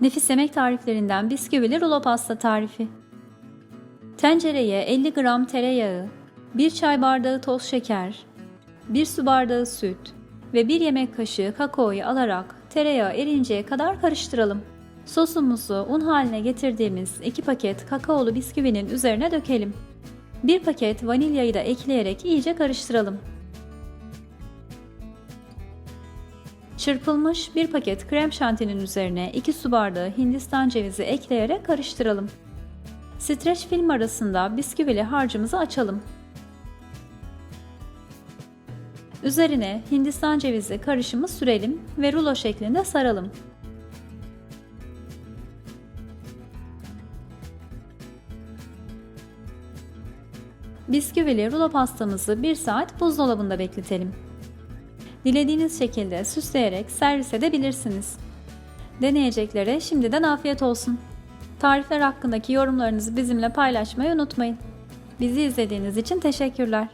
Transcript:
Nefis yemek tariflerinden bisküvili rulo pasta tarifi. Tencereye 50 gram tereyağı, 1 çay bardağı toz şeker, 1 su bardağı süt ve 1 yemek kaşığı kakaoyu alarak tereyağı erinceye kadar karıştıralım. Sosumuzu un haline getirdiğimiz 2 paket kakaolu bisküvinin üzerine dökelim. 1 paket vanilyayı da ekleyerek iyice karıştıralım. Çırpılmış 1 paket krem şantinin üzerine 2 su bardağı hindistan cevizi ekleyerek karıştıralım. Streç film arasında bisküvili harcımızı açalım. Üzerine hindistan cevizi karışımı sürelim ve rulo şeklinde saralım. Bisküvili rulo pastamızı 1 saat buzdolabında bekletelim. Dilediğiniz şekilde süsleyerek servis edebilirsiniz. Deneyeceklere şimdiden afiyet olsun. Tarifler hakkındaki yorumlarınızı bizimle paylaşmayı unutmayın. Bizi izlediğiniz için teşekkürler.